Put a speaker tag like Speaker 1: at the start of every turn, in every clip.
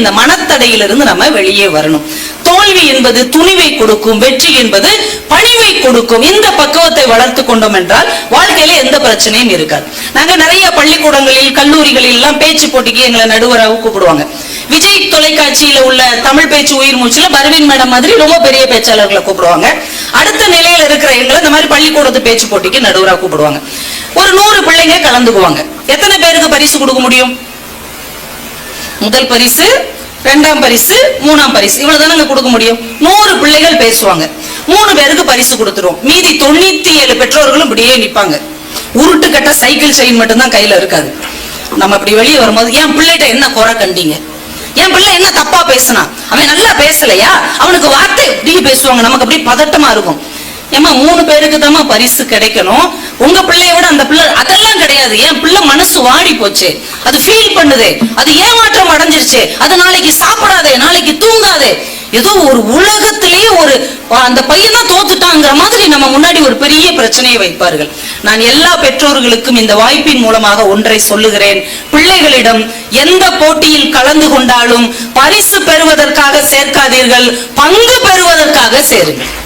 Speaker 1: இந்த மனத்தடையிலிருந்து நம்ம வெளியே வரணும். தோல்வி என்பது துணிவை கொடுக்கும் வெற்றி என்பது பணிவை கொடுக்கும். இந்த பக்குவத்தை வளர்த்து கொண்டோம் என்றால் வாழ்க்கையில எந்த பிரச்சனையும் இருக்காது. நாங்க நிறைய பள்ளிக்கூடங்களில் கல்லூரிகளில் எல்லாம் பேச்சு போட்டிக்கு எங்களை நடுவராக கூப்பிடுவாங்க. விஜய் தொலைக்காட்சியில உள்ள தமிழ் பேச்சு உயிர் மூச்சுல பர்வீன் மேடம் மாதிரி ரொம்ப பெரிய பேச்சாளர்களை கூப்பிடுவாங்க. அடுத்த நிலையில இருக்கிற எங்களை இந்த மாதிரி பள்ளிக்கூடத்து பேச்சு போட்டிக்கு நடுவராக கூப்பிடுவாங்க. ஒரு நூறு பிள்ளைங்க கலந்துக்குவாங்க. எத்தனை பேருக்கு பரிசு கொடுக்க முடியும்? முதல் பரிசு ரெண்டாம் பரிசு மூணாம் பரிசு. இவ்வளவு நாங்க கொடுக்க முடியும்? நூறு பிள்ளைகள் பேசுவாங்க. மூணு பேருக்கு பரிசு கொடுத்துருவோம். மீதி தொண்ணூத்தி ஏழு பெற்றோர்களும் இப்படியே நிப்பாங்க. உருட்டு கட்ட சைக்கிள் செயின் மட்டும்தான் கையில இருக்காது. நம்ம அப்படி வெளியே வரும்போது என் பிள்ளைகிட்ட என்ன குறை கண்டீங்க? என் பிள்ளை என்ன தப்பா பேசுனா? அவன் நல்லா பேசலையா? அவனுக்கு வார்த்தை இப்படி பேசுவாங்க. நமக்கு அப்படியே பதட்டமா இருக்கும். ஏமா மூணு பேருக்கு தாம்மா பரிசு கிடைக்கணும். உங்க பிள்ளைய விட அந்த பிள்ளை அதெல்லாம் கிடையாது. என் பிள்ளை மனசு வாடி போச்சு. அது ஃபீல் பண்ணுது. அது ஏமாற்றம் அடைஞ்சிருச்சு. அது நாளைக்கு சாப்பிடாதே நாளைக்கு தூங்காதே. ஏதோ ஒரு உலகத்திலேயே ஒரு அந்த பையன் தான் தோத்துட்டாங்கிற மாதிரி நம்ம முன்னாடி ஒரு பெரிய பிரச்சனையை வைப்பார்கள். நான் எல்லா பெற்றோர்களுக்கும் இந்த வாய்ப்பின் மூலமாக ஒன்றை சொல்லுகிறேன். பிள்ளைகளிடம் எந்த போட்டியில் கலந்து கொண்டாலும் பரிசு பெறுவதற்காக சேர்க்காதீர்கள். பங்கு பெறுவதற்காக சேருங்கள்.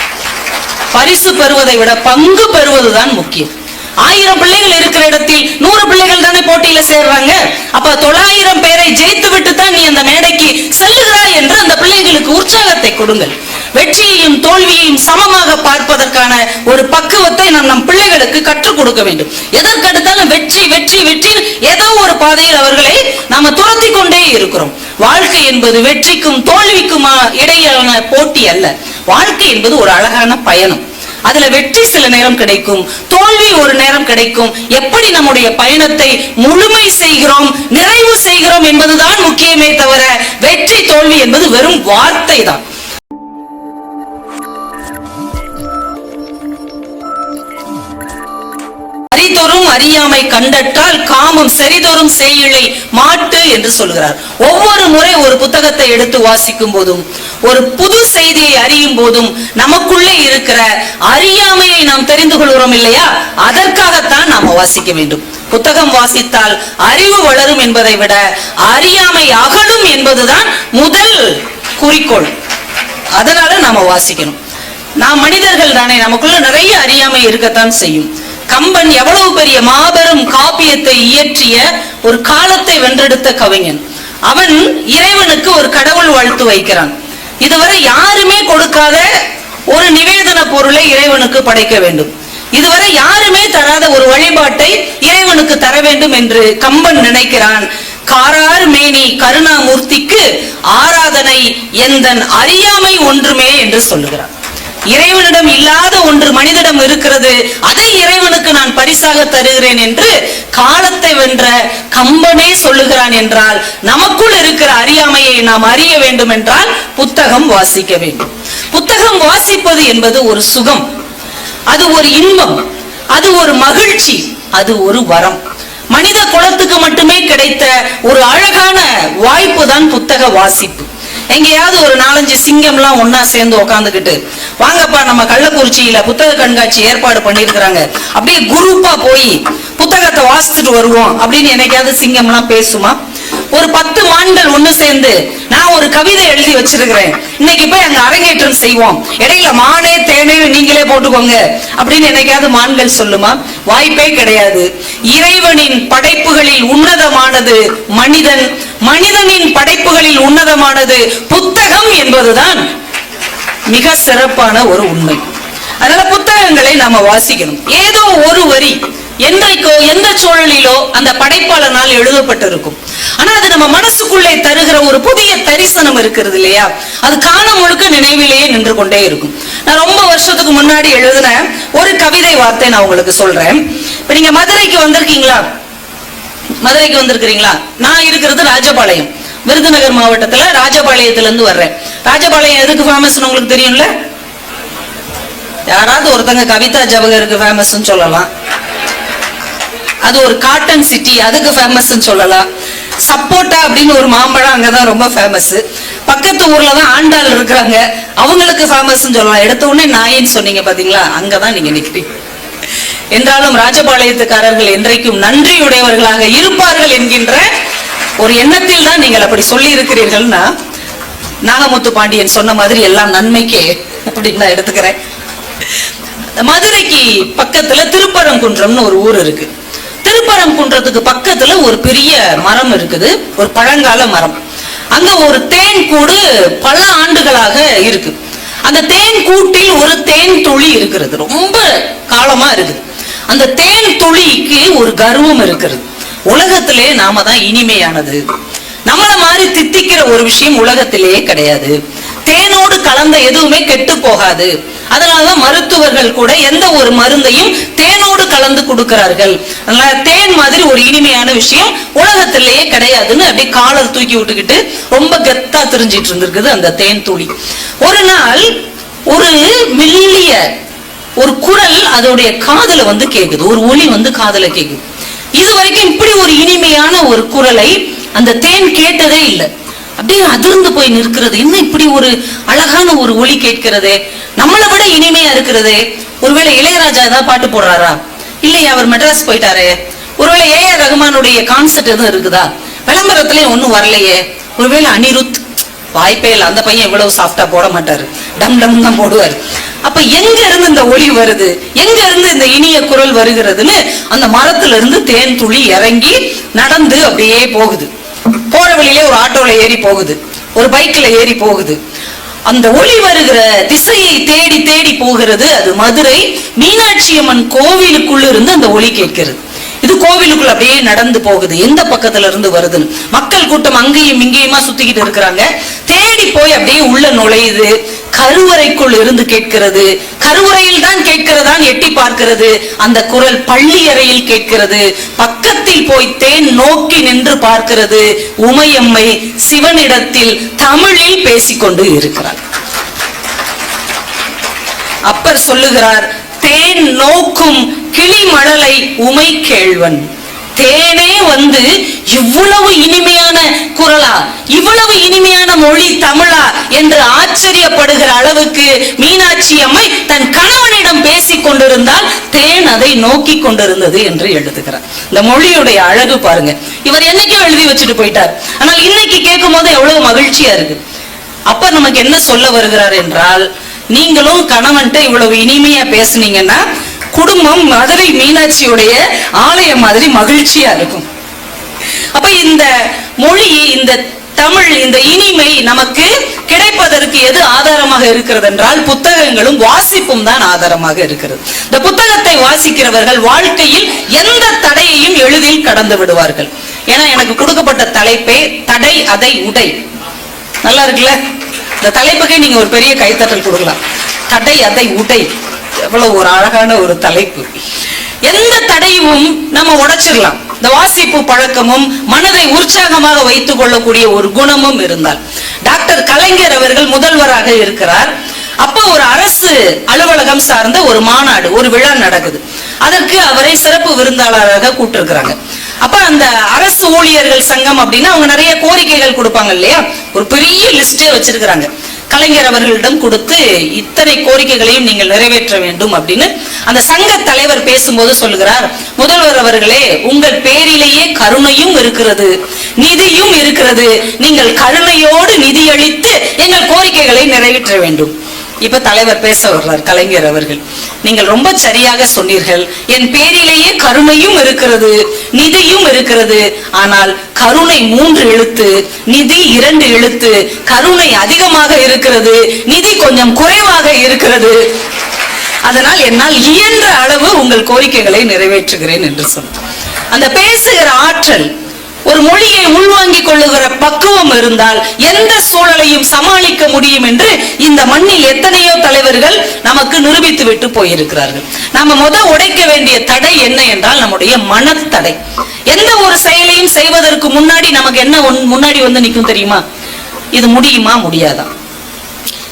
Speaker 1: பரிசு பெறுவதை விட பங்கு பெறுவதுதான் முக்கியம். ஆயிரம் பிள்ளைகள் இருக்கிற இடத்தில் நூறு பிள்ளைகள் தானே போட்டியில சேர்றாங்க. அப்ப தொள்ளாயிரம் பேரை ஜெயித்து விட்டு தான் நீ அந்த மேடைக்கு செல்லுகிறாய் என்று அந்த பிள்ளைகளுக்கு உற்சாகத்தை கொடுங்கள். வெற்றியையும் தோல்வியையும் சமமாக பார்ப்பதற்கான ஒரு பக்குவத்தை நாம் நம் பிள்ளைகளுக்கு கற்றுக் கொடுக்க வேண்டும். எதற்கெடுத்தாலும் வெற்றி வெற்றி வெற்றி ஏதோ ஒரு பாதையில் அவர்களை நாம துரத்தி கொண்டே இருக்கிறோம். வாழ்க்கை என்பது வெற்றிக்கும் தோல்விக்குமா இடையிலான போட்டி அல்ல. வாழ்க்கை என்பது ஒரு அழகான பயணம். அதுல வெற்றி சில நேரம் கிடைக்கும். தோல்வி ஒரு நேரம் கிடைக்கும். எப்படி நம்முடைய பயணத்தை முழுமை செய்கிறோம் நிறைவு செய்கிறோம் என்பதுதான் முக்கியமே தவிர வெற்றி தோல்வி என்பது வெறும் வார்த்தை தான் அறியாமை கண்டற்றால் காமம் செறிதொரும் செய்யிழை மாட்டு என்று சொல்கிறார். ஒவ்வொரு முறை ஒரு புத்தகத்தை எடுத்து வாசிக்கும் போதும் ஒரு புது செய்தியை அறியும் போதும் நமக்குள்ளே இருக்கிற அறியாமையை நாம் தெரிந்து கொள்கிறோம் இல்லையா? அதற்காகத்தான் நாம வாசிக்க வேண்டும். புத்தகம் வாசித்தால் அறிவு வளரும் என்பதை விட அறியாமை அகலும் என்பதுதான் முதல் குறிக்கோள். அதனால நாம வாசிக்கணும். நாம் மனிதர்கள் தானே நமக்குள்ள நிறைய அறியாமை இருக்கத்தான் செய்யும். கம்பன் எவ்வளவு பெரிய மாபெரும் காப்பியத்தை இயற்றிய ஒரு காலத்தை வென்றெடுத்த கவிஞன். அவன் இறைவனுக்கு ஒரு கடவுள் வாழ்த்து வைக்கிறான். இதுவரை யாருமே கொடுக்காத ஒரு நிவேதன பொருளை இறைவனுக்கு படைக்க வேண்டும். இதுவரை யாருமே தராத ஒரு வழிபாட்டை இறைவனுக்கு தர வேண்டும் என்று கம்பன் நினைக்கிறான். காரார் மேனி கருணாமூர்த்திக்கு ஆராதனை எந்தன் அறியாமை ஒன்றுமே என்று சொல்லுகிறான் இறைவனிடம் இல்லாத ஒன்று மனிதனிடம் இருக்கிறது. அதை இறைவனுக்கு நான் பரிசாக தருகிறேன் என்று காலத்தை வென்ற கம்பனே சொல்லுகிறான் என்றால் நமக்குள் இருக்கிற அறியாமையை நாம் அறிய வேண்டும் என்றால் புத்தகம் வாசிக்க வேண்டும். புத்தகம் வாசிப்பது என்பது ஒரு சுகம். அது ஒரு இன்பம். அது ஒரு மகிழ்ச்சி. அது ஒரு வரம். மனித குலத்துக்கு மட்டுமே கிடைத்த ஒரு அழகான வாய்ப்பு தான் புத்தக வாசிப்பு. எங்கேயாவது ஒரு நாலஞ்சு சிங்கம்லாம் ஒன்னா சேர்ந்து உக்காந்துக்கிட்டு வாங்கப்பா நம்ம கள்ளக்குறிச்சியில புத்தக கண்காட்சி ஏற்பாடு பண்ணிருக்கிறாங்க அப்படியே குரூப்பா போய் புத்தகத்தை வாசிச்சுட்டு வருவோம் அப்படின்னு என்னைக்காவது சிங்கம்லாம் பேசுமா? ஒரு பத்து மான்கள் ஒண்ணு சேர்ந்து நான் ஒரு கவிதை எழுதி வச்சிருக்கிறேன். இன்னைக்கு போய் அங்க அரங்கேற்றம் செய்வோம். இடையில மானே தேனே நீங்களே போட்டுக்கோங்க அப்படின்னு என்னைக்காவது மான்கள் சொல்லுமா? வாய்ப்பே கிடையாது. இறைவனின் படைப்புகளில் உன்னதமானது மனிதன் மனிதனின் படைப்புகளில் உன்னதமானது புத்தகம் என்பதுதான் மிக சிறப்பான ஒரு உண்மை. அதனால புத்தகங்களை நாம வாசிக்கணும். ஏதோ ஒரு வரி என்றைக்கோ எந்த சூழலிலோ அந்த படைப்பாளனால் எழுதப்பட்டிருக்கும். ஆனா அது நம்ம மனசுக்குள்ளே தருகிற ஒரு புதிய தரிசனம் இருக்கிறது இல்லையா? அது காலம் முழுக்க நினைவிலேயே நின்று கொண்டே இருக்கும். நான் ரொம்ப வருஷத்துக்கு முன்னாடி எழுதின ஒரு கவிதை வார்த்தை நான் உங்களுக்கு சொல்றேன். இப்ப நீங்க மதுரைக்கு வந்திருக்கீங்களா? மதுரைக்கு வந்திருக்கிறீங்களா? நான் இருக்கிறது ராஜபாளையம். விருதுநகர் மாவட்டத்துல ராஜபாளையத்துல இருந்து வர்றேன். ராஜபாளையம் எதுக்கு ஃபேமஸ்னு உங்களுக்கு தெரியும்ல? யாராவது ஒருத்தங்க கவிதா ஜபகருக்கு ஃபேமஸ் சொல்லலாம். அது ஒரு காட்டன் சிட்டி அதுக்கு ஃபேமஸ் சொல்லலாம். சப்போட்டா அப்படின்னு ஒரு மாம்பழம் அங்கதான் ரொம்ப ஃபேமஸ் பக்கத்து ஊர்ல தான் ஆண்டாள் இருக்கிறாங்க. அவங்களுக்கு ஃபேமஸ் சொல்லலாம். எடுத்த உடனே நாயின்னு சொன்னீங்க பாத்தீங்களா? அங்கதான் நீங்க நிக்கிறீங்க. என்றாலும் ராஜபாளையத்துக்காரர்கள் என்றைக்கும் நன்றியுடையவர்களாக இருப்பார்கள் என்கின்ற ஒரு எண்ணத்தில் தான் நீங்கள் அப்படி சொல்லி இருக்கிறீர்கள்னா நாகமுத்து பாண்டியன் சொன்ன மாதிரி எல்லாம் நன்மைக்கே அப்படின்னு நான் எடுத்துக்கிறேன். மதுரைக்கு பக்கத்துல திருப்பரங்குன்றம்னு ஒரு ஊர் இருக்கு. திருப்பரங்குன்றத்துக்கு பக்கத்துல ஒரு பெரிய மரம் இருக்குது ஒரு பழங்கால மரம். அங்க ஒரு தேன் கூடு பல ஆண்டுகளாக இருக்கு. அந்த தேன் கூட்டில் ஒரு தேன் துளி இருக்கிறது. ரொம்ப காலமா இருக்குது. அந்த தேன் துளிக்கு ஒரு கர்வம் இருக்கிறது. உலகத்திலே நாம தான் இனிமையானது. நம்மள மாதிரி தித்திக்கிற ஒரு விஷயம் உலகத்திலேயே கிடையாது. தேனோடு கலந்த எதுவுமே கெட்டு போகாது. அதனாலதான் மருத்துவர்கள் கூட எந்த ஒரு மருந்தையும் தேனோடு கலந்து கொடுக்கிறார்கள். அதனால தேன் மாதிரி ஒரு இனிமையான விஷயம் உலகத்திலேயே கிடையாதுன்னு அப்படியே காலர் தூக்கி விட்டுக்கிட்டு ரொம்ப கெத்தா தெரிஞ்சிட்டு இருந்திருக்குது அந்த தேன் துளி. ஒரு நாள் ஒரு மெல்லிய ஒரு குரல் அதோடைய காதுல வந்து கேக்குது. ஒரு ஒளி வந்து காதுல கேக்குது. இது வரைக்கும் இப்படி ஒரு இனிமையான ஒரு குரலை அந்த தேன் கேட்டதே இல்லை. அப்படியே அதிர்ந்து போய் நிற்கிறது. என்ன இப்படி ஒரு அழகான ஒரு ஒளி கேட்கிறது? நம்மளை விட இனிமையா இருக்கிறதே? ஒருவேளை இளையராஜா ஏதாவது பாட்டு போடுறாரா? இல்லையா அவர் மெட்ராஸ் போயிட்டாரே. ஒருவேளை ஏ. ஆர். ரகுமானுடைய கான்செர்ட் எதுவும் இருக்குதா? விளம்பரத்துலயும் ஒன்றும் வரலையே. ஒருவேளை அனிருத் வாய்ப்பே இல்லை. அந்த பையன் இவ்வளவு சாஃப்டா போட மாட்டாரு. டம் டம் தான் போடுவாரு. அப்ப எங்க இருந்து இந்த ஒளி வருது? எங்க இருந்து இந்த இனிய குரல் வருகிறதுன்னு அந்த மரத்துல இருந்து தேன் துளி இறங்கி நடந்து அப்படியே போகுது. போற வழியிலே ஒரு ஆட்டோல ஏறி போகுது. ஒரு பைக்ல ஏறி போகுது. அந்த ஒளி வருகிற திசையை தேடி தேடி போகிறது அது மதுரை மீனாட்சி அம்மன் கோவிலுக்குள்ள இருந்து அந்த ஒளி கேட்கிறது. இது கோவிலுக்குள்ள அப்படியே நடந்து போகுது. எந்த பக்கத்துல இருந்து வருதுன்னு. மக்கள் கூட்டம் அங்கேயும் இங்கேயுமா சுத்திக்கிட்டு இருக்கிறாங்க. தேடி போய் அப்படியே உள்ள நுழையுது. கருவறைக்குள் இருந்து கேட்கிறது. கருவறையில் தான் கேட்கிறதான் எட்டி பார்க்கிறது. அந்த குரல் பள்ளி அறையில் கேட்கிறது. பக்கத்தில் போய் தேன் நோக்கி நின்று பார்க்கிறது. உமையம்மை சிவனிடத்தில் தமிழில் பேசிக்கொண்டு இருக்கிறார் அப்பர் சொல்லுகிறார் தேன் நோக்கும் கிளி மழலை உமை கேழ்வன். தேனே வந்து இவ்வளவு இனிமையான குரலா இவ்வளவு இனிமையான மொழி தமிழா என்று ஆச்சரியப்படுகிற அளவுக்கு மீனாட்சி அம்மை தன் கணவனிடம் பேசிக் கொண்டிருந்தால் தேன் அதை நோக்கி கொண்டிருந்தது என்று எழுதுகிறார். இந்த மொழியுடைய அழகு பாருங்க. இவர் என்னைக்கோ எழுதி வச்சுட்டு போயிட்டார். ஆனால் இன்னைக்கு கேட்கும் போது எவ்வளவு மகிழ்ச்சியா இருக்கு. அப்ப நமக்கு என்ன சொல்ல வருகிறார் என்றால் நீங்களும் கணவன்ட்ட இவ்வளவு இனிமையா பேசுனீங்கன்னா குடும்பம் மதுரை மீனாட்சியுடைய ஆலயம் மாதிரி மகிழ்ச்சியா இருக்கும். அப்ப இந்த மொழி இந்த தமிழ் இந்த இனிமை நமக்கு கிடைப்பதற்கு எது ஆதாரமாக இருக்கிறது என்றால் புத்தகங்களும் வாசிப்பும் தான் ஆதாரமாக இருக்கிறது. இந்த புத்தகத்தை வாசிக்கிறவர்கள் வாழ்க்கையில் எந்த தடையையும் எளிதில் கடந்து விடுவார்கள். ஏன்னா எனக்கு கொடுக்கப்பட்ட தலைப்பே தடை அதை உடை. நல்லா இருக்குல்ல? இந்த தலைப்புக்கே நீங்க ஒரு பெரிய கைத்தட்டல் கொடுக்கலாம். தடை அதை உடை. எவ்வளவு ஒரு அழகான ஒரு தலைப்பு. எந்த தடையும் நம்ம உடைச்சிடலாம். இந்த வாசிப்பு பழக்கமும் மனதை உற்சாகமாக வைத்துக் கொள்ளக்கூடிய ஒரு குணமும் இருந்தால். டாக்டர் கலைஞர் அவர்கள் முதல்வராக இருக்கிறார். அப்ப ஒரு அரசு அலுவலகம் சார்ந்த ஒரு மாநாடு ஒரு விழா நடக்குது. அதற்கு அவரை சிறப்பு விருந்தாளராக கூட்டிருக்கிறாங்க. அப்ப அந்த அரசு ஊழியர்கள் சங்கம் அப்படின்னா அவங்க நிறைய கோரிக்கைகள் கொடுப்பாங்க இல்லையா? ஒரு பெரிய லிஸ்டே வச்சிருக்கிறாங்க. கலைஞர் அவர்களிடம் கொடுத்து இத்தனை கோரிக்கைகளையும் நீங்கள் நிறைவேற்ற வேண்டும் அப்படின்னு அந்த சங்க தலைவர் பேசும்போது சொல்லுகிறார். முதல்வர் அவர்களே உங்கள் பேரிலேயே கருணையும் இருக்கிறது நிதியும் இருக்கிறது. நீங்கள் கருணையோடு நிதியளித்து எங்கள் கோரிக்கைகளை நிறைவேற்ற வேண்டும். இப்ப தலைவர் பேச வர்றார் கலைஞர் அவர்கள். நீங்கள் ரொம்ப சரியாக சொன்னீர்கள். என் பேரிலேயே கருணையும் இருக்கிறது நிதியும் இருக்கிறது. ஆனால் கருணை மூன்று எழுத்து நிதி இரண்டு எழுத்து கருணை அதிகமாக இருக்கிறது நிதி கொஞ்சம் குறைவாக இருக்கிறது. அதனால் என்னால் இயன்ற அளவு உங்கள் கோரிக்கைகளை நிறைவேற்றுகிறேன் என்று சொன்னார். அந்த பேசுகிற ஆற்றல் ஒரு மொழியை உள்வாங்கிக் கொள்ளுகிற பக்குவம் இருந்தால் எந்த சூழலையும் சமாளிக்க முடியும் என்று இந்த மண்ணில் எத்தனையோ தலைவர்கள் நமக்கு நிரூபித்து விட்டு போயிருக்கிறார்கள். நாம முத உடைக்க வேண்டிய தடை என்ன என்றால் நம்முடைய மனத்தடை. எந்த ஒரு செயலையும் செய்வதற்கு முன்னாடி நமக்கு என்ன முன்னாடி வந்து நிற்கும் தெரியுமா? இது முடியுமா முடியாதா?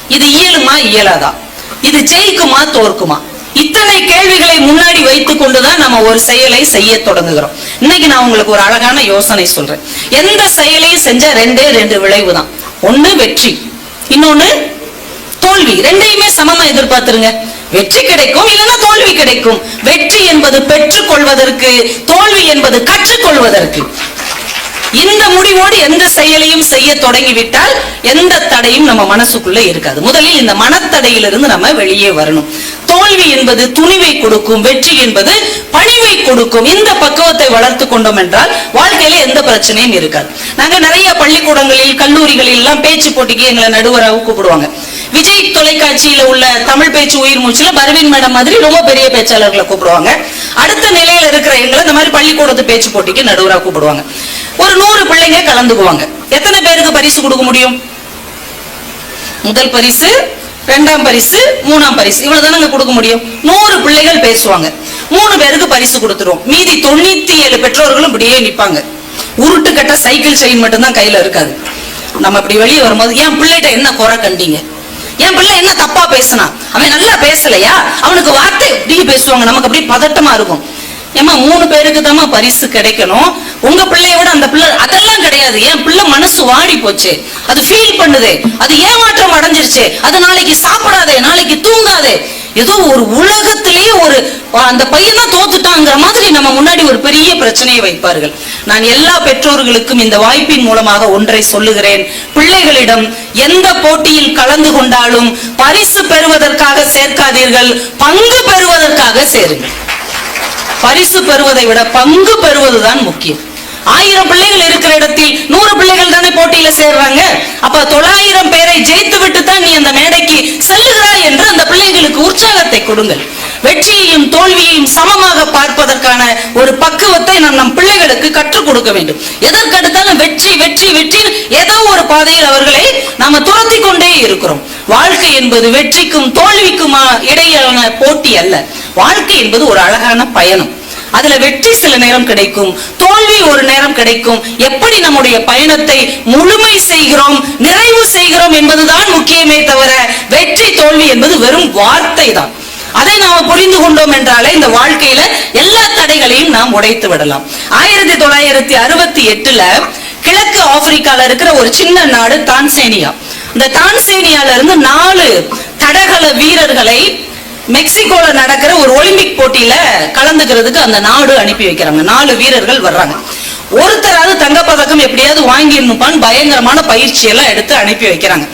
Speaker 1: இது இயலுமா இயலாதா? இது ஜெயிக்குமா தோற்குமா? இத்தனை கேள்விகளை முன்னாடி வைத்துக் கொண்டுதான் நம்ம ஒரு செயலை செய்ய தொடங்குகிறோம். இன்னைக்கு நான் உங்களுக்கு ஒரு அழகான யோசனை சொல்றேன். எந்த செயலையும் செஞ்ச ரெண்டே ரெண்டு விளைவு தான் ஒண்ணு வெற்றி இன்னொன்னு தோல்வி. ரெண்டையுமே சமமா எதிர்பார்த்துருங்க. வெற்றி கிடைக்கும் இல்லைன்னா தோல்வி கிடைக்கும். வெற்றி என்பது பெற்றுக்கொள்வதற்கு தோல்வி என்பது கற்றுக்கொள்வதற்கு. இந்த முடிவோடு எந்த செயலையும் செய்ய தொடங்கிவிட்டால் எந்த தடையும் நம்ம மனசுக்குள்ள இருக்காது. முதலில் இந்த மனத்தடையிலிருந்து நம்ம வெளியே வரணும். தோல்வி என்பது துணிவை கொடுக்கும் வெற்றி என்பது பணிவை கொடுக்கும். இந்த பக்குவத்தை வளர்த்து கொண்டோம் என்றால் வாழ்க்கையில எந்த பிரச்சனையும் இருக்காது. நாங்க நிறைய பள்ளிக்கூடங்களில் கல்லூரிகளில் எல்லாம் பேச்சு போட்டிக்கு எங்களை நடுவராக கூப்பிடுவாங்க. விஜய் தொலைக்காட்சியில உள்ள தமிழ் பேச்சு உயிர் மூச்சுல பர்வீன் மேடம் மாதிரி ரொம்ப பெரிய பேச்சாளர்களை கூப்பிடுவாங்க. அடுத்த நிலையில இருக்கிற எங்களை இந்த மாதிரி பள்ளிக்கூடத்து பேச்சு போட்டிக்கு நடுவராக கூப்பிடுவாங்க. ஒரு நூறு பிள்ளைங்க கலந்துக்குவாங்க. எத்தனை பேருக்கு பரிசு கொடுக்க முடியும்? முதல் பரிசு ரெண்டாம் பரிசு மூணாம் பரிசு. இவ்வளவு தானங்க கொடுக்க முடியும்? நூறு பிள்ளைகள் பேசுவாங்க. மூணு பேருக்கு பரிசு கொடுத்துருவோம். மீதி தொண்ணூத்தி ஏழு பெற்றோர்களும் இப்படியே நிப்பாங்க. உருட்டு கட்ட சைக்கிள் செயின் மட்டும்தான் கையில இருக்காது. நம்ம இப்படி வெளியே வரும்போது என் பிள்ளைகிட்ட என்ன குறை கண்டீங்க? என் பிள்ளை என்ன தப்பா பேசினா? அவன் நல்லா பேசலையா? அவனுக்கு வார்த்தை இப்படி பேசுவாங்க. நமக்கு அப்படியே பதட்டமா இருக்கும். ஏமா மூணு பேருக்கு தாம்மா பரிசு கிடைக்கணும். உங்க பிள்ளைய விட அந்த பிள்ளை அதெல்லாம் கிடையாது. என் பிள்ளை மனசு வாடி போச்சு. அது ஃபீல் பண்ணுது. அது ஏமாற்றம் அடைஞ்சிருச்சு. அது நாளைக்கு சாப்பிடாதே நாளைக்கு தூங்காதே. ஏதோ ஒரு உலகத்திலேயே ஒரு அந்த பையன் தான் தோத்துட்டாங்கிற மாதிரி நம்ம முன்னாடி ஒரு பெரிய பிரச்சனையை வைப்பார்கள். நான் எல்லா பெற்றோர்களுக்கும் இந்த வாய்ப்பின் மூலமாக ஒன்றை சொல்லுகிறேன். பிள்ளைகளிடம் எந்த போட்டியில் கலந்து கொண்டாலும் பரிசு பெறுவதற்காக சேர்க்காதீர்கள். பங்கு பெறுவதற்காக சேருங்கள். பரிசு பெறுவதை விட பங்கு பெறுவதுதான் முக்கியம். ஆயிரம் பிள்ளைகள் இருக்கிற இடத்தில் நூறு பிள்ளைகள் தானே போட்டியில சேர்றாங்க. அப்ப தொள்ளாயிரம் பேரை ஜெயித்து விட்டு தான் நீ அந்த மேடைக்கு செல்லுகிறாய் என்று அந்த பிள்ளைகளுக்கு உற்சாகத்தை கொடுங்கள். வெற்றியையும் தோல்வியையும் சமமாக பார்ப்பதற்கான ஒரு பக்குவத்தை நாம் நம் பிள்ளைகளுக்கு கற்றுக் கொடுக்க வேண்டும். எதற்கடுத்தாலும் வெற்றி வெற்றி வெற்றி ஏதோ ஒரு பாதையில் அவர்களை நாம துரத்தி கொண்டே இருக்கிறோம். வாழ்க்கை என்பது வெற்றிக்கும் தோல்விக்குமா இடையிலான போட்டி அல்ல. வாழ்க்கை என்பது ஒரு அழகான பயணம். அதுல வெற்றி சில நேரம் கிடைக்கும் தோல்வி ஒரு நேரம் கிடைக்கும். எப்படி நம்முடைய பயணத்தை முழுமை செய்கிறோம் நிறைவு செய்கிறோம் என்பதுதான் முக்கியமே தவிர வெற்றி தோல்வி என்பது வெறும் வார்த்தை தான். அதை நாம புரிந்து கொண்டோம் என்றாலே இந்த வாழ்க்கையில எல்லா தடைகளையும் நாம் உடைத்து விடலாம். ஆயிரத்தி தொள்ளாயிரத்தி அறுபத்தி எட்டுல கிழக்கு ஆப்பிரிக்கால இருக்கிற ஒரு சின்ன நாடு தான்சேனியா. இந்த தான்சேனியால இருந்து நாலு தடகள வீரர்களை மெக்சிகோல நடக்கிற ஒரு ஒலிம்பிக் போட்டியில கலந்துக்கிறதுக்கு அந்த நாடு அனுப்பி வைக்கிறாங்க. நாலு வீரர்கள் வர்றாங்க. ஒருத்தராவது தங்கப்பதக்கம் எப்படியாவது வாங்கிடணுப்பான்னு பயங்கரமான பயிற்சி எல்லாம் எடுத்து அனுப்பி வைக்கிறாங்க.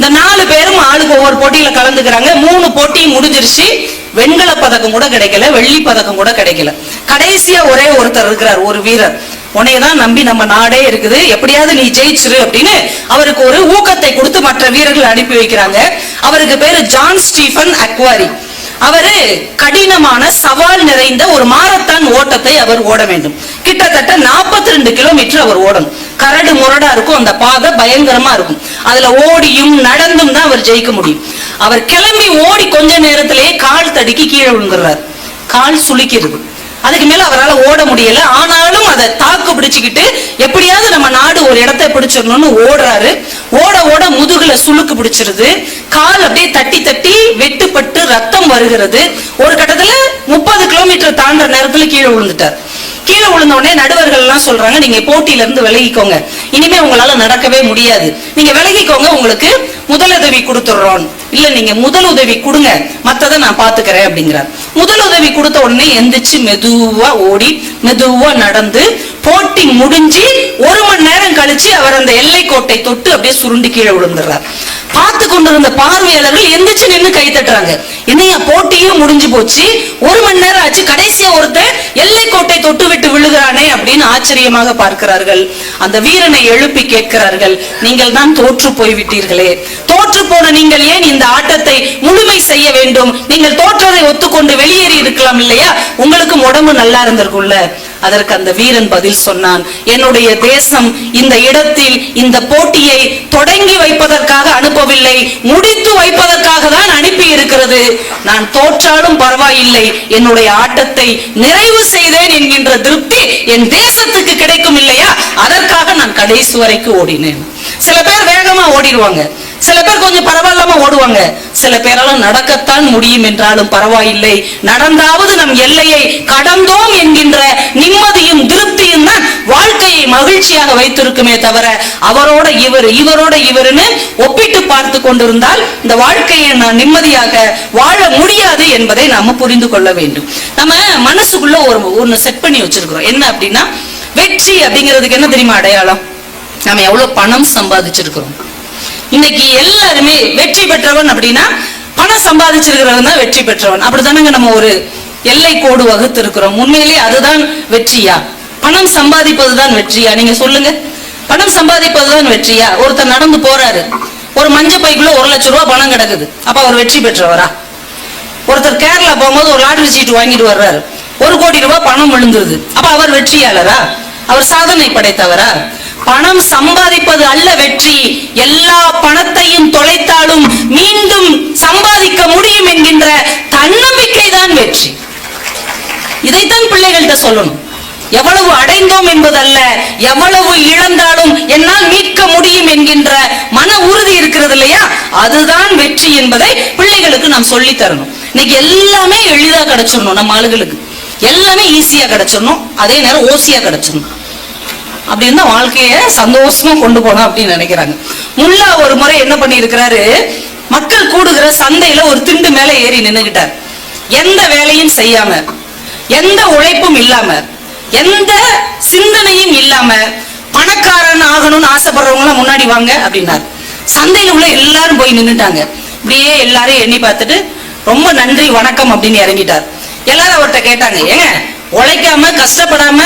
Speaker 1: இந்த நாலு பேரும் ஆளுக்கு ஒவ்வொரு போட்டியில கலந்துக்கிறாங்க. மூணு போட்டியும் முடிஞ்சிருச்சு. வெண்கல பதக்கம் கூட கிடைக்கல வெள்ளி பதக்கம் கூட கிடைக்கல. கடைசியா ஒரே ஒருத்தர் இருக்கிறார் ஒரு வீரர். உனையதான் நம்பி நம்ம நாடே இருக்குது. எப்படியாவது நீ ஜெயிச்சிரு அப்படின்னு அவருக்கு ஒரு ஊக்கத்தை கொடுத்து மற்ற வீரர்கள் அனுப்பி வைக்கிறாங்க. அவருக்கு பேரு ஜான் ஸ்டீஃபன் அக்வாரி. அவரு கடினமான சவால் நிறைந்த ஒரு மாரத்தான் ஓட்டத்தை அவர் ஓட வேண்டும். கிட்டத்தட்ட 42 ரெண்டு கிலோமீட்டர் அவர் ஓடணும். கரடு முரடா இருக்கும் அந்த பாதை பயங்கரமா இருக்கும். அதுல ஓடியும் நடந்தும் தான் அவர் ஜெயிக்க முடியும். அவர் கிளம்பி ஓடி கொஞ்ச நேரத்திலேயே கால் தடுக்கி கீழே விழுங்குறாரு கால் சுளிக்கிறது அதுக்கு மேல அவரால் ஓட முடியல. ஆனாலும் அதை தாக்கு பிடிச்சுக்கிட்டு எப்படியாவது நம்ம நாடு ஒரு இடத்தை பிடிச்சிடணும்னு ஓடுறாரு. ஓட ஓட முதுகுல சுளுக்கு பிடிச்சிருது. கால் அப்படியே தட்டி தட்டி வெட்டுப்பட்டு ரத்தம் வருகிறது. ஒரு கட்டத்துல முப்பது கிலோமீட்டர் தாண்டுற நேரத்துல கீழே விழுந்துட்டார். கீழே விழுந்த உடனே நடுவர்கள் எல்லாம் சொல்றாங்க நீங்க போட்டியில இருந்து விலகிக்கோங்க. இனிமே உங்களால நடக்கவே முடியாது. நீங்க விலகிக்கோங்க உங்களுக்கு முதலுதவி கொடுத்துடுறோம். இல்ல நீங்க முதல் உதவி கொடுங்க மத்ததை நான் பாத்துக்கிறேன் அப்படிங்கிறார். முதல் உதவி கொடுத்த உடனே எந்திரிச்சு மெதுவா ஓடி மெதுவா நடந்து போட்டி முடிஞ்சு ஒரு மணி நேரம் கழிச்சு அவர் அந்த எல்லை கோட்டை தொட்டு அப்படியே சுருண்டு கீழே விழுந்துடுறார். பார்த்து கொண்டிருந்த பார்வையாளர்கள் எந்திரிச்சு நின்னு கை தட்டுறாங்க. என்னையா போட்டியும் முடிஞ்சு போச்சு. ஒரு மணி நேரம் ஆச்சு. கடைசியா ஒருத்தன் எல்லை கோட்டை தொட்டு விட்டு விழுகிறானே அப்படின்னு ஆச்சரியமாக பார்க்கிறார்கள். அந்த வீரனை எழுப்பி கேட்கிறார்கள். நீங்கள் தான் தோற்று போய்விட்டீர்களே. தோற்று போன நீங்கள் ஏன் இந்த ஆட்டத்தை முழுமை செய்ய வேண்டும்? நீங்கள் தோற்றதை ஒத்துக்கொண்டு வெளியேறி இருக்கலாம் இல்லையா? உங்களுக்கும் உடம்பு நல்லா இருந்திருக்கும்ல. அதற்கு அந்த வீரன் பதில் சொன்னான் என்னுடைய தேசம் இந்த இடத்தில் இந்த போட்டியை தொடங்கி வைப்பதற்காக அனுப்பவில்லை முடித்து வைப்பதற்காக தான் அனுப்பி இருக்கிறது நான் தோற்றாலும் பரவாயில்லை என்னுடைய ஆட்டத்தை நிறைவு செய்தேன் என்கின்ற திருப்தி என் தேசத்துக்கு கிடைக்கும் இல்லையா? அதற்காக நான் கடைசி வரைக்கும் ஓடினேன். சில பேர் வேகமா ஓடிடுவாங்க. சில பேர் கொஞ்சம் பரவாயில்லாம ஓடுவாங்க. சில பேரால நடக்கத்தான் முடியும் என்றாலும் பரவாயில்லை. நடந்தாவது நம் எல்லையை கடந்தோம் என்கின்ற நிம்மதியும் திருப்தியும் தான் வாழ்க்கையை மகிழ்ச்சியாக வைத்திருக்குமே தவிர அவரோட இவர் இவரோட இவருன்னு ஒப்பிட்டு பார்த்து கொண்டிருந்தால் இந்த வாழ்க்கையை நான் நிம்மதியாக வாழ முடியாது என்பதை நாம புரிந்து கொள்ள வேண்டும். நம்ம மனசுக்குள்ள ஒரு ஒன்னு செட் பண்ணி வச்சிருக்கிறோம். என்ன அப்படின்னா வெற்றி அப்படிங்கிறதுக்கு என்ன தெரியுமா அடையாளம்? நம்ம எவ்வளவு பணம் சம்பாதிச்சிருக்கிறோம். இன்னைக்கு எல்லாருமே வெற்றி பெற்றவன் அப்படின்னா பணம் சம்பாதிச்சிருக்கிறவன் தான் வெற்றி பெற்றவன். அப்படித்தானங்க நம்ம ஒரு எல்லை கோடு வகுத்து இருக்கிறோம் உண்மையிலேயே அதுதான் வெற்றியா? பணம் சம்பாதிப்பது தான் வெற்றியா? நீங்க சொல்லுங்க. பணம் சம்பாதிப்பதுதான் வெற்றியா? ஒருத்தர் நடந்து போறாரு. ஒரு மஞ்ச பைக்குள்ள ஒரு லட்சம் ரூபாய் பணம் கிடக்குது. அப்ப அவர் வெற்றி பெற்றவரா? ஒருத்தர் கேரளா போகும்போது ஒரு லாட்டரி சீட்டு வாங்கிட்டு வர்றாரு. ஒரு கோடி ரூபாய் பணம் விழுந்துருது. அப்ப அவர் வெற்றியாளரா? அவர் சாதனை படைத்தவரா? பணம் சம்பாதிப்பது அல்ல வெற்றி. எல்லா பணத்தையும் தொலைத்தாலும் மீண்டும் சம்பாதிக்க முடியும் என்கின்ற தன்னம்பிக்கை தான் வெற்றி. இதைத்தான் பிள்ளைகள்கிட்ட சொல்லணும். எவ்வளவு அடைந்தோம் என்பதல்ல எவ்வளவு இழந்தாலும் என்னால் மீட்க முடியும் என்கின்ற மன உறுதி இருக்கிறது இல்லையா? அதுதான் வெற்றி என்பதை பிள்ளைகளுக்கு நாம் சொல்லி தரணும். இன்னைக்கு எல்லாமே எளிதா கிடைச்சிடணும் நம்ம ஆளுகளுக்கு. எல்லாமே ஈஸியா கிடைச்சிடணும். அதே நேரம் ஓசியா கிடைச்சிடணும். அப்படின்னு வாழ்க்கைய சந்தோஷமா கொண்டு போனோம் அப்படின்னு நினைக்கிறாங்க. முல்லா ஒரு முறை என்ன பண்ணிருக்கிறாரு மக்கள் கூடுகிற சந்தையில ஒரு திண்டு மேல ஏறி நின்னுகிட்டார். எந்த வேலையும் செய்யாம எந்த உழைப்பும் இல்லாம எந்த சிந்தனையும் இல்லாம பணக்காரன் ஆகணும்னு ஆசைப்படுறவங்க முன்னாடி வாங்க அப்படின்னாரு. சந்தையில உள்ள எல்லாரும் போய் நின்னுட்டாங்க. இப்படியே எல்லாரையும் எண்ணி பார்த்துட்டு ரொம்ப நன்றி வணக்கம் அப்படின்னு இறங்கிட்டார். எல்லாரும் அவர்கிட்ட கேட்டாங்க ஏங்க உழைக்காம கஷ்டப்படாம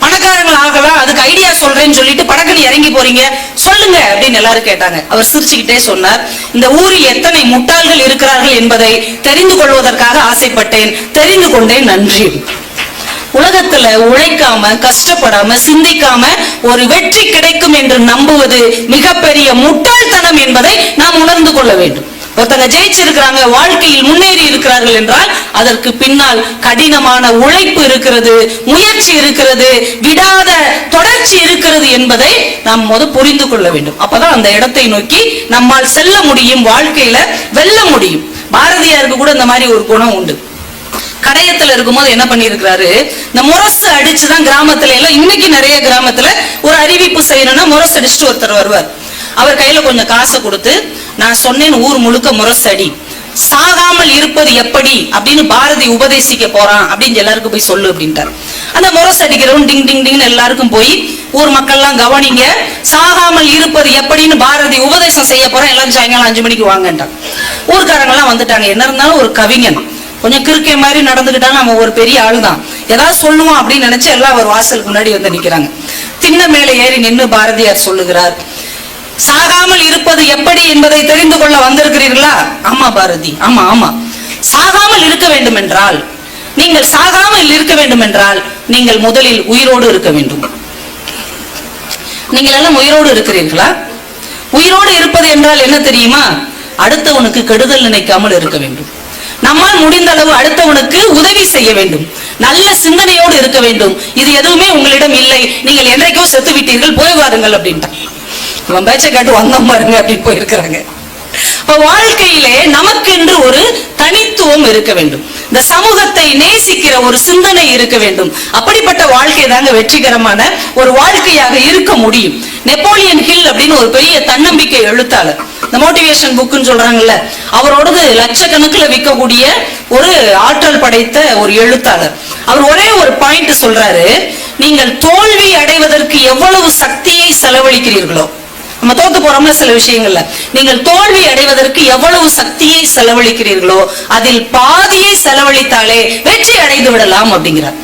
Speaker 1: பணக்காரங்கள் ஆகலாம் அதுக்கு ஐடியா சொல்றேன்னு சொல்லிட்டு படக்குன்னு இறங்கி போறீங்க. சொல்லுங்க அப்படின்னு எல்லாரும் கேட்டாங்க. அவர் சிரிச்சுக்கிட்டே சொன்னார். இந்த ஊரில் எத்தனை முட்டாள்கள் இருக்கிறார்கள் என்பதை தெரிந்து கொள்வதற்காக ஆசைப்பட்டேன். தெரிந்து கொண்டேன் நன்றி. உலகத்துல உழைக்காம கஷ்டப்படாம சிந்திக்காம ஒரு வெற்றி கிடைக்கும் என்று நம்புவது மிகப்பெரிய முட்டாள்தனம் என்பதை நாம் உணர்ந்து கொள்ள வேண்டும். ஒருத்தங்க ஜெயிச்சிருக்கிறாங்க வாழ்க்கையில் முன்னேறி இருக்கிறார்கள் என்றால் அதற்கு பின்னால் கடினமான உழைப்பு இருக்கிறது முயற்சி இருக்கிறது விடாத தொடர்ச்சி இருக்கிறது என்பதை நாம் முத புரிந்து கொள்ள வேண்டும். அப்பதான் அந்த இடத்தை நோக்கி நம்மால் செல்ல முடியும் வாழ்க்கையில வெல்ல முடியும். பாரதியாருக்கு கூட இந்த மாதிரி ஒரு குணம் உண்டு. கடையத்துல இருக்கும்போது என்ன பண்ணிருக்கிறாரு இந்த முரசு அடிச்சுதான் கிராமத்துல எல்லாம் இன்னைக்கு நிறைய கிராமத்துல ஒரு அறிவிப்பு செய்யணும்னா முரசு அடிச்சுட்டு ஒருத்தர் வருவார். அவர் கையில கொஞ்சம் காசை கொடுத்து நான் சொன்னேன் ஊர் முழுக்க முரசடி. சாகாமல் இருப்பது எப்படி? அப்படின்னு பாரதி உபதேசிக்க போறான். அப்படின்னு எல்லாருக்கும் போய் சொல்லு அப்படின்ட்டார். அந்த முரசு அடிக்கிறவன் டிங் டிங் டிங்னு எல்லாருக்கும் போய் ஊர் மக்கள்லாம் கவனிங்க. சாகாமல் இருப்பது எப்படின்னு பாரதி உபதேசம் செய்ய போறான். எல்லாரும் சாயங்காலம் அஞ்சு மணிக்கு வாங்கன்ட்டான். ஊர்க்காரங்கெல்லாம் வந்துட்டாங்க. என்ன இருந்தாலும் ஒரு கவிஞன். கொஞ்சம் கிறுக்கே மாதிரி நடந்துகிட்டாலும் நம்ம ஒரு பெரிய ஆள் தான் ஏதாவது சொல்லுவோம் அப்படின்னு நினைச்சு எல்லாம் ஒரு வாசலுக்கு முன்னாடி வந்து நிக்கிறாங்க. திண்ண மேல ஏறி நின்னு பாரதியார் சொல்லுகிறார். சாகாமல் இருப்பது எப்படி என்பதை தெரிந்து கொள்ள வந்திருக்கிறீர்களா? ஆமா பாரதி ஆமா ஆமா. சாகாமல் இருக்க வேண்டும் என்றால் நீங்கள் சாகாமல் இருக்க வேண்டும் என்றால் நீங்கள் முதலில் உயிரோடு இருக்க வேண்டும். நீங்கள் எல்லாம் உயிரோடு இருக்கிறீர்களா? உயிரோடு இருப்பது என்றால் என்ன தெரியுமா? அடுத்தவனுக்கு கெடுதல் நினைக்காமல் இருக்க வேண்டும். நம்மால் முடிந்த அளவு அடுத்தவனுக்கு உதவி செய்ய வேண்டும். நல்ல சிந்தனையோடு இருக்க வேண்டும். இது எதுவுமே உங்களிடம் இல்லை. நீங்கள் என்றைக்கோ செத்து விட்டீர்கள் போய் வாருங்கள் அப்படின்ட்டான். நம்ம பேச்சை கேட்டு வந்தோம் பாருங்க அப்படின்னு போயிருக்கிறாங்க. அப்ப வாழ்க்கையிலே நமக்கென்று ஒரு தனித்துவம் இருக்க வேண்டும். இந்த சமூகத்தை நேசிக்கிற ஒரு சிந்தனை இருக்க வேண்டும். அப்படிப்பட்ட வாழ்க்கை தாங்க வெற்றிகரமான ஒரு வாழ்க்கையாக இருக்க முடியும். நெப்போலியன் ஹில் அப்படின்னு ஒரு பெரிய தன்னம்பிக்கை எழுத்தாளர். இந்த மோட்டிவேஷன் புக்குன்னு சொல்றாங்கல்ல அவரோடது லட்சக்கணக்கில் விற்கக்கூடிய ஒரு ஆற்றல் படைத்த ஒரு எழுத்தாளர். அவர் ஒரே ஒரு பாயிண்ட் சொல்றாரு நீங்கள் தோல்வி அடைவதற்கு எவ்வளவு சக்தியை செலவழிக்கிறீர்களோ நம்ம தோத்து போறோம்ல சில விஷயங்கள்ல. நீங்கள் தோல்வி அடைவதற்கு எவ்வளவு சக்தியை செலவழிக்கிறீர்களோ அதில் பாதியை செலவழித்தாலே வெற்றி அடைந்து விடலாம் அப்படிங்கிறார்.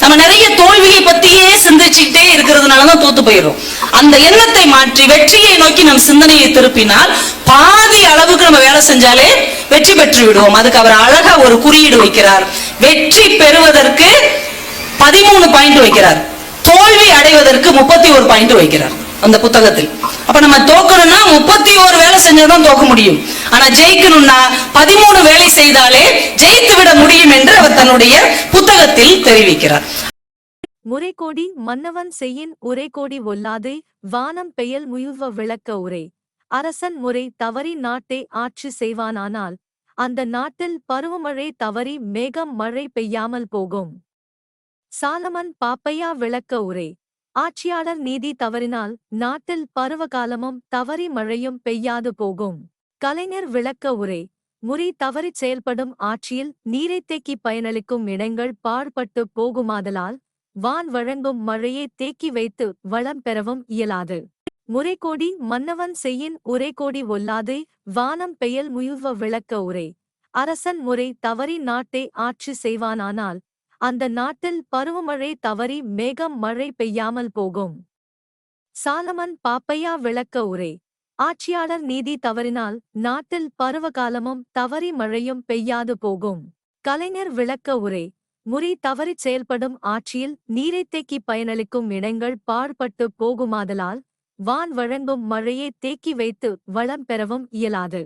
Speaker 1: நம்ம நிறைய தோல்வியை பத்தியே சிந்திச்சுக்கிட்டே இருக்கிறதுனாலதான் தோத்து போயிடும் அந்த எண்ணத்தை மாற்றி வெற்றியை நோக்கி நம் சிந்தனையை திருப்பினால் பாதி அளவுக்கு நம்ம வேலை செஞ்சாலே வெற்றி பெற்று விடுவோம். அதுக்கு அவர் அழகா ஒரு குறியீடு வைக்கிறார். வெற்றி பெறுவதற்கு பதிமூணு பாயிண்ட் வைக்கிறார். தோல்வி அடைவதற்கு முப்பத்தி ஒரு பாயிண்ட் வைக்கிறார். அந்த புத்தகத்தில். அப்ப நம்ம தோக்கணும்னா முப்பத்தி ஒரு வேலை செஞ்சாதான் தோக்க முடியும். ஆனா ஜெயிக்கணும்னா பதிமூணு வேலை செய்தாலே ஜெயித்து விட முடியும் என்று அவர் தன்னுடைய புத்தகத்தில் தெரிவிக்கிறார்.
Speaker 2: முறைகோடி மன்னவன் செய்யின் உரைகோடி ஒல்லாதே வானம் பெயல் முயுவ விளக்க உரை. அரசன் முறை தவறி நாட்டை ஆட்சி செய்வானானால் அந்த நாட்டில் பருவமழை தவறி மேகம் மழை பெய்யாமல் போகும். சாலமன் பாப்பையா விளக்க உரை. ஆட்சியாளர் நீதி தவறினால் நாட்டில் பருவகாலமும் தவறி மழையும் பெய்யாது போகும். கலைஞர் விளக்க உரை முறை தவறிச் செயல்படும் ஆட்சியில் நீரைத் தேக்கி பயனளிக்கும் இடங்கள் பாழ்பட்டு போகுமாதலால் வான் வழங்கும் மழையை தேக்கி வைத்து வளம் பெறவும் இயலாது. முறைகோடி மன்னவன் செய்யின் உரைகோடி ஒல்லாதே வானம் பெயல் முயுவ விளக்க உரை அரசன் முறை தவறி நாட்டை ஆட்சி செய்வானானால் அந்த நாட்டில் பருவமழை தவறி மேகம் மழை பெய்யாமல் போகும். சாலமன் பாப்பையா விளக்க உரை. ஆட்சியாளர் நீதி தவறினால் நாட்டில் பருவகாலமும் தவறி மழையும் பெய்யாது போகும். கலைஞர் விளக்க உரை. முறி தவறிச் செயல்படும் ஆட்சியில் நீரைத் தேக்கி பயனளிக்கும் இடங்கள் பாழ்பட்டு போகுமாதலால் வான் வழங்கும் மழையை தேக்கி வைத்து வளம் பெறவும் இயலாது.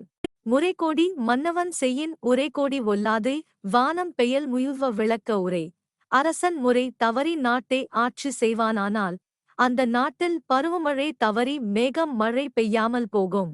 Speaker 2: முறைகோடி மன்னவன் செய்யின் உரைகோடி ஒல்லாதே வானம் பெயல் முயுவ விளக்க உரை. அரசன் முறை தவறி நாட்டை ஆட்சி செய்வானானால் அந்த நாட்டில் பருவமழை தவறி மேகம் மழை பெய்யாமல் போகும்.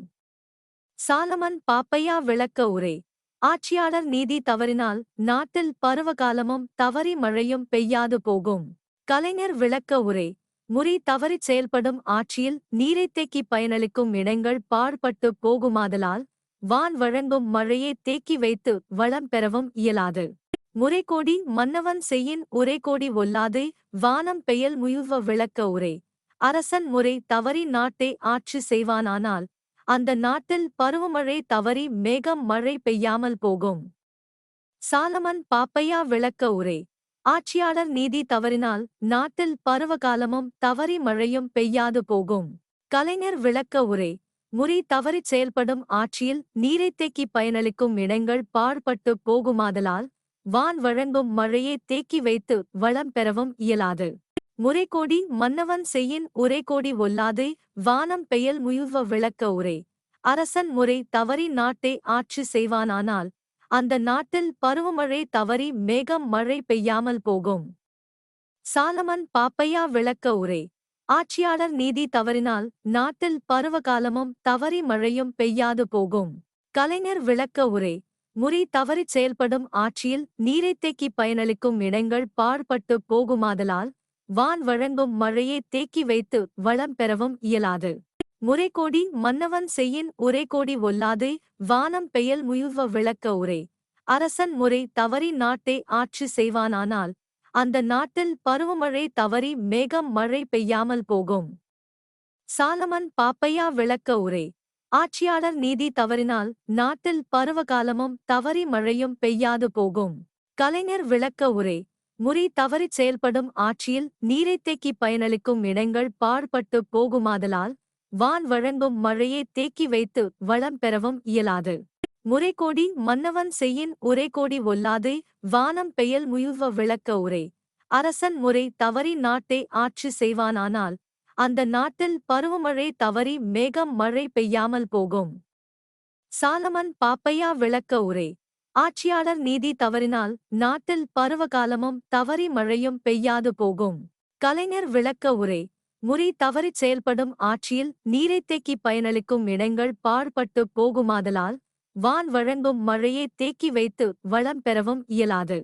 Speaker 2: சாலமன் பாப்பையா விளக்க உரை. ஆட்சியாளர் நீதி தவறினால் நாட்டில் பருவகாலமும் தவறி மழையும் பெய்யாது போகும். கலைஞர் விளக்க உரை. முறி தவறிச் செயல்படும் ஆட்சியில் நீரைத் தேக்கி பயனளிக்கும் இடங்கள் பாழ்பட்டு போகுமாதலால் வான் வழங்கும் மழையை தேக்கி வைத்து வளம் பெறவும் இயலாது. முறைகோடி மன்னவன் செய்யின் உரைகோடி ஒல்லாதே வானம் பெயல் முயுவ விளக்க உரை. அரசன் முறை தவறி நாட்டை ஆட்சி செய்வானானால் அந்த நாட்டில் பருவமழை தவறி மேகம் மழை பெய்யாமல் போகும். சாலமன் பாப்பையா விளக்க உரை. ஆட்சியாளர் நீதி தவறினால் நாட்டில் பருவகாலமும் தவறி மழையும் பெய்யாது போகும். கலைஞர் விளக்க உரை. முறி தவறிச் செயல்படும் ஆட்சியில் நீரைத் தேக்கி பயனளிக்கும் இடங்கள் பாழ்பட்டு போகுமாதலால் வான் வழங்கும் மழையை தேக்கி வைத்து வளம் பெறவும் இயலாது. முறைகோடி மன்னவன் செய்யின் உரை கோடி ஒல்லாதே வானம் பெயல் முயுவ விளக்க உரை. அரசன் முறை தவறி நாட்டை ஆட்சி செய்வானானால் அந்த நாட்டில் பருவமழை தவறி மேகம் மழை பெய்யாமல் போகும். சாலமன் பாப்பையா விளக்க உரை. ஆட்சியாளர் நீதி தவறினால் நாட்டில் பருவகாலமும் தவறி மழையும் பெய்யாது போகும். கலைஞர் விளக்க உரை முறி தவறிச் செயல்படும் ஆட்சியில் நீரைத் தேக்கி பயனளிக்கும் இடங்கள் பாழ்பட்டு போகுமாதலால் வான் வழங்கும் மழையை தேக்கி வைத்து வளம் பெறவும் இயலாது. முறைகோடி மன்னவன் செய்யின் உரைகோடி ஒல்லாதே வானம் பெயல் முயுவ விளக்க உரை. அரசன் முறை தவறி நாட்டை ஆட்சி செய்வானானால் அந்த நாட்டில் பருவமழை தவறி மேகம் மழை பெய்யாமல் போகும். சாலமன் பாப்பையா விளக்க உரை. ஆட்சியாளர் நீதி தவறினால் நாட்டில் பருவகாலமும் தவறி மழையும் பெய்யாது போகும். கலைஞர் விளக்க உரை. முறி தவறிச் செயல்படும் ஆட்சியில் நீரைத் தேக்கி பயனளிக்கும் இடங்கள் பாழ்பட்டு போகுமாதலால் வான் வழங்கும் மழையை தேக்கி வைத்து வளம் பெறவும் இயலாது. முறைகோடி மன்னவன் செய்யின் உரைகோடி ஒல்லாதே வானம் பெயல் முயுவ விளக்க உரை. அரசன் முறை தவறி நாட்டை ஆட்சி செய்வானானால் அந்த நாட்டில் பருவமழை தவறி மேகம் மழை பெய்யாமல் போகும். சாலமன் பாப்பையா விளக்க உரை. ஆட்சியாளர் நீதி தவறினால் நாட்டில் பருவகாலமும் தவறி மழையும் பெய்யாது போகும். கலைஞர் விளக்க உரை. முறி தவறிச் செயல்படும் ஆட்சியில் நீரைத் தேக்கி பயனளிக்கும் இடங்கள் பாழ்பட்டு போகுமாதலால் வான் வழங்கும் மழையை தேக்கி வைத்து வளம் பெறவும் இயலாது.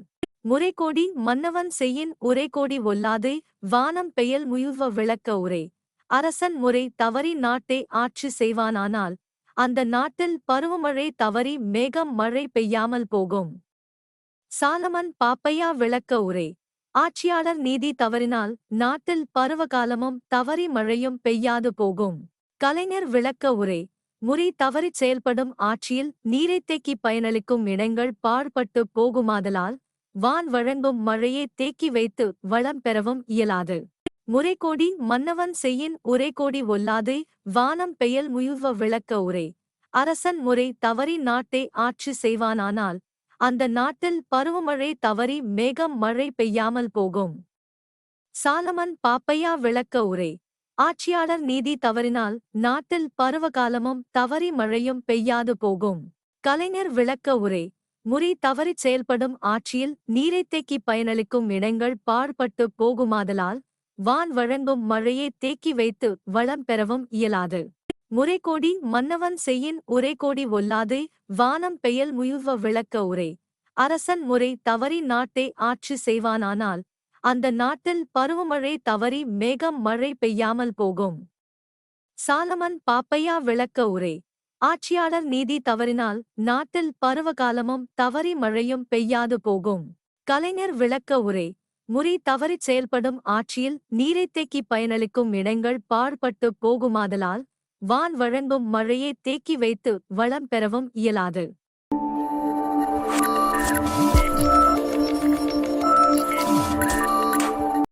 Speaker 2: முறைகோடி மன்னவன் செய்யின் உரைகோடி ஒல்லாதே வானம் பெயல் முயுவ விளக்க உரை. அரசன் முறை தவறி நாட்டை ஆட்சி செய்வானானால் அந்த நாட்டில் பருவமழை தவறி மேகம் மழை பெய்யாமல் போகும். சாலமன் பாப்பையா விளக்க உரை. ஆட்சியாளர் நீதி தவறினால் நாட்டில் பருவகாலமும் தவறி மழையும் பெய்யாது போகும். கலைஞர் விளக்க உரை. முறி தவறிச் செயல்படும் ஆட்சியில் நீரைத் தேக்கி பயனளிக்கும் இடங்கள் பாழ்பட்டு போகுமாதலால் வான் வழங்கும் மழையை தேக்கி வைத்து வளம் பெறவும் இயலாது. முறைகோடி மன்னவன் செய்யின் உரைகோடி ஒல்லாதே வானம் பெயல் முயுவ விளக்க உரை. அரசன் முறை தவறி நாட்டை ஆட்சி செய்வானானால் அந்த நாட்டில் பருவமழை தவறி மேகம் மழை பெய்யாமல் போகும். சாலமன் பாப்பையா விளக்க உரை. ஆட்சியாளர் நீதி தவறினால் நாட்டில் பருவகாலமும் தவறி மழையும் பெய்யாது போகும். கலைஞர் விளக்க உரை முறி தவறிச் செயல்படும் ஆட்சியில் நீரைத் தேக்கி பயனளிக்கும் இடங்கள் பாழ்பட்டு போகுமாதலால் வான் வழங்கும் மழையை தேக்கி வைத்து வளம் பெறவும் இயலாது. முறைகோடி மன்னவன் செய்யின் உரைகோடி ஒல்லாதே வானம் பெயல் முயுவ விளக்க உரை. அரசன் முறை தவறி நாட்டை ஆட்சி செய்வானானால் அந்த நாட்டில் பருவமழை தவறி மேகம் மழை பெய்யாமல் போகும். சாலமன் பாப்பையா விளக்க உரை. ஆட்சியாளர் நீதி தவறினால் நாட்டில் பருவகாலமும் தவறி மழையும் பெய்யாது போகும். கலைஞர் விளக்க உரை. முறை தவறிச் செயல்படும் ஆட்சியில் நீரைத் தேக்கி பயனளிக்கும் இடங்கள் பாழ்பட்டு போகுமாதலால் வான் வழங்கும் மழையை தேக்கி வைத்து வளம் பெறவும் இயலாது.